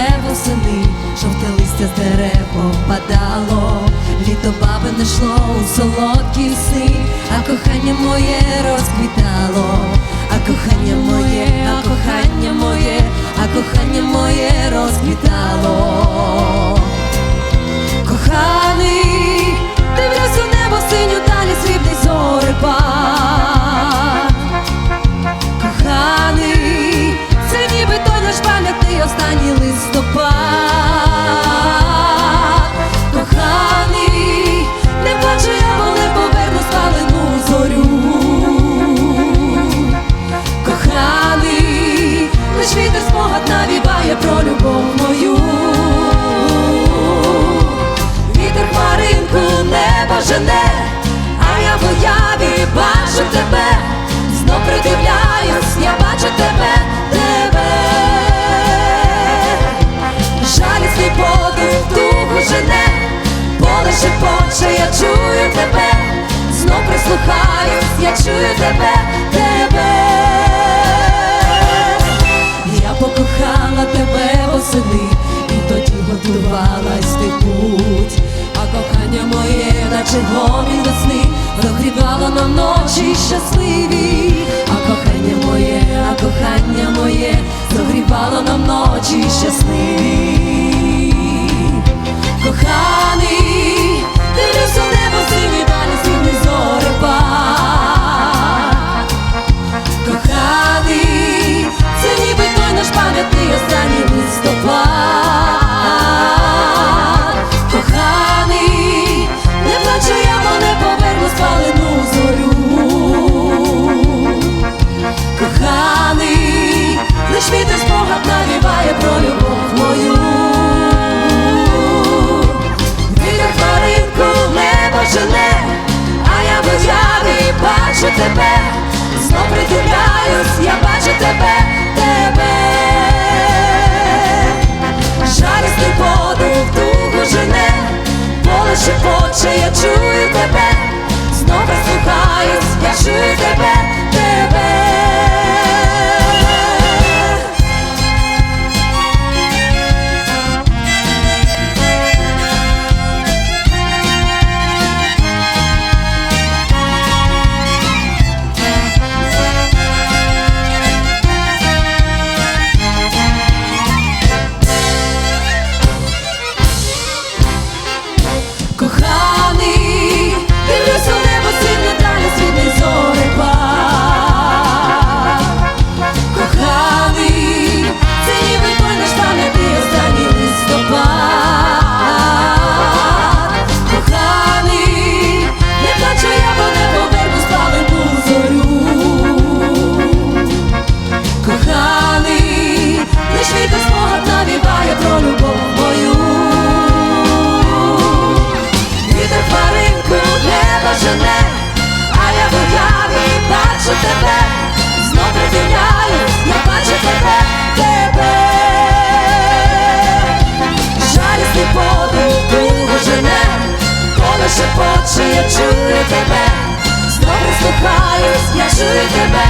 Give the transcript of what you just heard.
вже восени, жовте листя з дерев опадало, літо баби не йшло у солодкі сни, а кохання моє розквітало, а кохання моє, а кохання моє, а кохання моє розквітало. Прислухаюсь, я чую тебе, тебе. Я покохала тебе восени, і тоді готувалась ти путь. А кохання моє, наче гомін весни, розгрівало на ночі щасливі. А кохання моє, а кохання моє, розгрівало на ночі щасливі. Коханий, Daniel. Шепоче, я чую тебе, знов приділяю, я бачу тебе, тебе. Жалісний подих другу жене, коли шепоче, я чую тебе, знов прислухаюсь, я чую тебе,